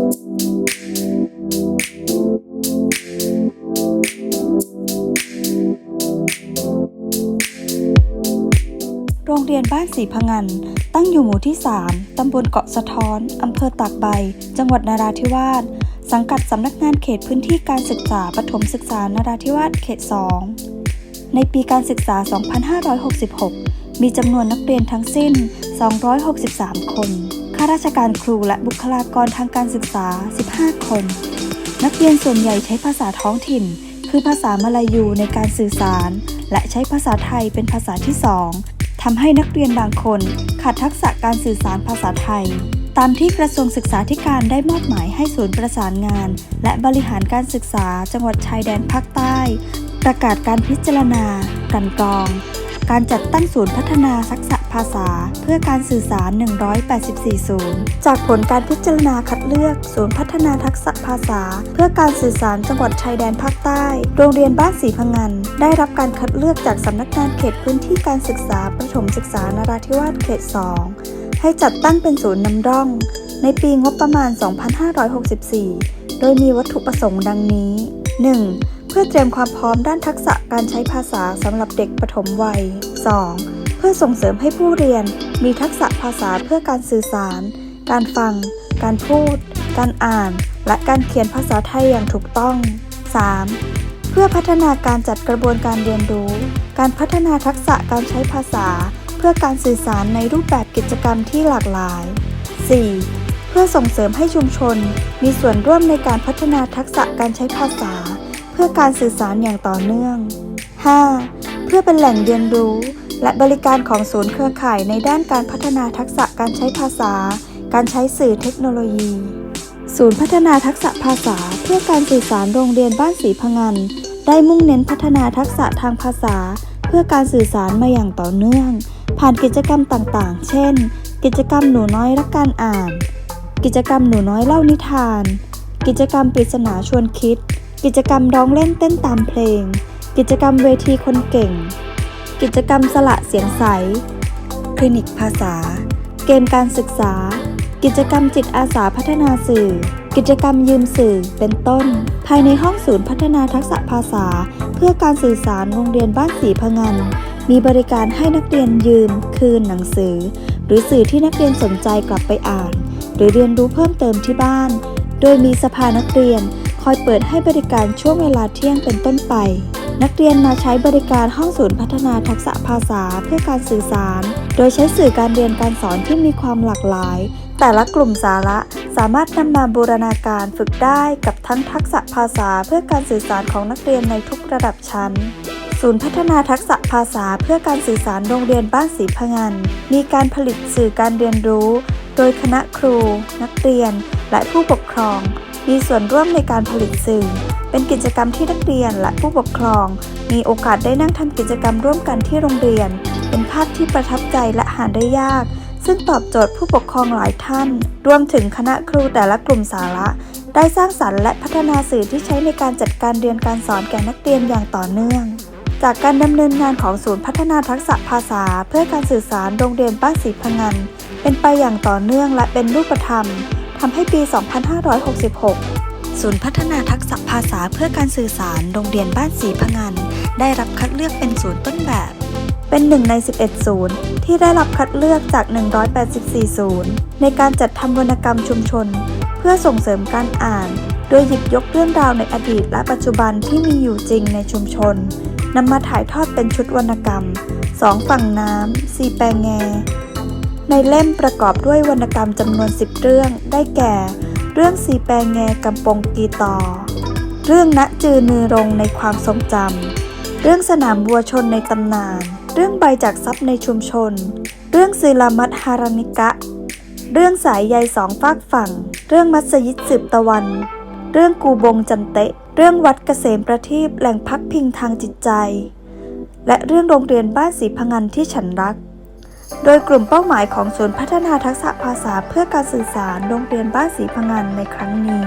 โรงเรียนบ้านสีพะงัน ตั้งอยู่หมู่ที่ 3 ตำบลเกาะสะท้อน อำเภอตากใบ จังหวัดนราธิวาส สังกัดสำนักงานเขตพื้นที่การศึกษาปฐมศึกษานราธิวาสเขต 2 ในปีการศึกษา 2566 มีจำนวนนักเรียนทั้งสิ้น 263 คน ข้าราชการครูและบุคลากรทางการศึกษา 15 คน นักเรียนส่วนใหญ่ใช้ภาษาท้องถิ่น คือภาษามาลายูในการสื่อสาร และใช้ภาษาไทยเป็นภาษาที่สองทำให้นักเรียนบางคนขาดทักษะการสื่อสารภาษาไทย ตามที่กระทรวงศึกษาธิการได้มอบหมายให้ศูนย์ประสานงาน และบริหารการศึกษาจังหวัดชายแดนภาคใต้ ประกาศการพิจารณากันกรอง การจัดตั้งศูนย์พัฒนาทักษะภาษา เพื่อการสื่อสาร 184 ศูนย์ จากผลการพิจารณาคัดเลือก ศูนย์พัฒนาทักษะภาษา เพื่อการสื่อสารจังหวัดชายแดนภาคใต้ โรงเรียนบ้านสีพังงันได้รับการคัดเลือกจากสำนักงานเขตพื้นที่การศึกษาประถมศึกษานราธิวาสเขต 2 ให้จัดตั้งเป็นศูนย์นำร่อง ในปีงบประมาณ 2564 โดยมีวัตถุประสงค์ดังนี้ 1. เพื่อเตรียมความพร้อมด้านทักษะ การใช้ภาษาสำหรับเด็กปฐมวัย 2. เพื่อส่งเสริมให้ผู้เรียนมีทักษะภาษาเพื่อการสื่อสาร การฟัง การพูด การอ่าน และการเขียนภาษาไทยอย่างถูกต้อง 3. เพื่อพัฒนาการจัดกระบวนการเรียนรู้ การพัฒนาทักษะการใช้ภาษา เพื่อการสื่อสารในรูปแบบกิจกรรมที่หลากหลาย 4. เพื่อส่งเสริมให้ชุมชน มีส่วนร่วมในการพัฒนาทักษะการใช้ภาษา พื่อการสื่อสารอย่างต่อเนื่อง 5. เพื่อเป็นแหล่งเรียนรู้ และบริการของศูนย์เครือข่ายในด้านการพัฒนาทักษะการใช้ภาษา การใช้สื่อเทคโนโลยี ศูนย์พัฒนาทักษะภาษา เพื่อการสื่อสารโรงเรียนบ้านสีพะงัน ได้มุ่งเน้นพัฒนาทักษะทางภาษา เพื่อการสื่อสารมาอย่างต่อเนื่อง ผ่านกิจกรรมต่างๆ เช่น กิจกรรมหนูน้อยรักการอ่าน กิจกรรมหนูน้อยเล่านิทาน กิจกรรมปริศนาชวนคิด กิจกรรมร้องเล่นเต้นตามเพลง กิจกรรมเวทีคนเก่ง กิจกรรมสละเสียงใส คลินิกภาษา เกมการศึกษา กิจกรรมจิตอาสาพัฒนาสื่อ กิจกรรมยืมสื่อเป็นต้น ภายในห้องศูนย์พัฒนาทักษะภาษา เพื่อการสื่อสารโรงเรียนบ้านสีพะงันมีบริการให้นักเรียนยืม คืนหนังสือ หรือสื่อที่นักเรียนสนใจกลับไปอ่าน หรือเรียนรู้เพิ่มเติมที่บ้าน โดยมีสภานักเรียน คอยเปิดให้บริการช่วงเวลาเที่ยงเป็นต้นไป นักเรียนมาใช้บริการห้องศูนย์พัฒนาทักษะภาษาเพื่อการสื่อสาร โดยใช้สื่อการเรียนการสอนที่มีความหลากหลาย แต่ละกลุ่มสาระสามารถนำมาบูรณาการฝึกได้กับทั้งทักษะภาษาเพื่อการสื่อสารของนักเรียนในทุกระดับชั้นศูนย์พัฒนาทักษะภาษาเพื่อการสื่อสารโรงเรียนบ้านสีพงัน มีการผลิตสื่อการเรียนรู้ โดยคณะครู นักเรียน และผู้ปกครอง มีส่วนร่วมในการผลิตสื่อ เป็นกิจกรรมที่นักเรียนและผู้ปกครอง มีโอกาสได้นั่งทำกิจกรรมร่วมกันที่โรงเรียน เป็นภาพที่ประทับใจและหาได้ยาก ซึ่งตอบโจทย์ผู้ปกครองหลายท่าน รวมถึงคณะครูแต่ละกลุ่มสาระ ได้สร้างสรรค์และพัฒนาสื่อที่ใช้ในการจัดการเรียนการสอนแก่นักเรียนอย่างต่อเนื่องจากการดำเนินงานของศูนย์พัฒนาทักษะภาษา เพื่อการสื่อสารโรงเรียนบ้านสีพงัน เป็นไปอย่างต่อเนื่องและเป็นรูปธรรม ทำให้ปี 2566 ศูนย์พัฒนาทักษะภาษาเพื่อการสื่อสารโรงเรียนบ้านสีพะงัน ได้รับคัดเลือกเป็นศูนย์ต้นแบบ เป็นหนึ่งใน 11 ศูนย์ที่ได้รับคัดเลือกจาก 184 ศูนย์ในการจัดทำวรรณกรรมชุมชน เพื่อส่งเสริมการอ่าน โดยหยิบยกเรื่องราวในอดีตและปัจจุบันที่มีอยู่จริงในชุมชนนำมาถ่ายทอดเป็นชุดวรรณกรรมสองฝั่งน้ำสีแปงแง ในเล่มประกอบด้วยวรรณกรรมจำนวน 10 เรื่อง ได้แก่ เรื่องสีแปงแงกำปงกีตอเรื่องณจือนือรงในความทรงจำ เรื่องสนามวัวชนในตำนาน เรื่องใบจากทรัพย์ในชุมชน เรื่องซีลามัตฮารานิกะ เรื่องสายใยสองฝากฝั่ง เรื่องมัสยิดสืบตะวัน เรื่องกูบงจันเตะ เรื่องวัดเกษมประทีปแหล่งพักพิงทางจิตใจ และเรื่องโรงเรียนบ้านสีพงันที่ฉันรัก โดยกลุ่มเป้าหมายของศูนย์พัฒนาทักษะภาษาเพื่อการสื่อสารโรงเรียนบ้านสีพงันในครั้งนี้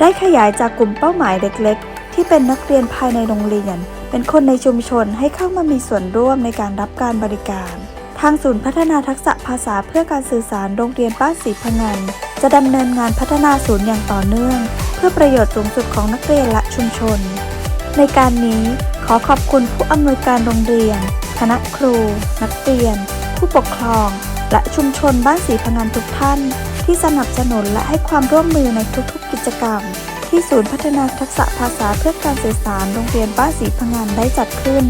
ได้ขยายจากกลุ่มเป้าหมายเล็ก ๆ ที่เป็นนักเรียนภายในโรงเรียน เป็นคนในชุมชนให้เข้ามามีส่วนร่วมในการรับการบริการ ทางศูนย์พัฒนาทักษะภาษาเพื่อการสื่อสารโรงเรียนบ้านสีพงันจะดำเนินงานพัฒนาศูนย์อย่างต่อเนื่อง เพื่อประโยชน์สูงสุดของนักเรียนและชุมชน ในการนี้ขอขอบคุณผู้อำนวยการโรงเรียน คณะครู นักเรียน ผู้ปกครอง และชุมชนบ้านสีพังงานทุกท่าน ที่สนับสนุนและให้ความร่วมมือในทุกๆ กิจกรรม ที่ศูนย์พัฒนาทักษะภาษาเพื่อการสื่อสารโรงเรียนบ้านสีพังงานได้จัดขึ้น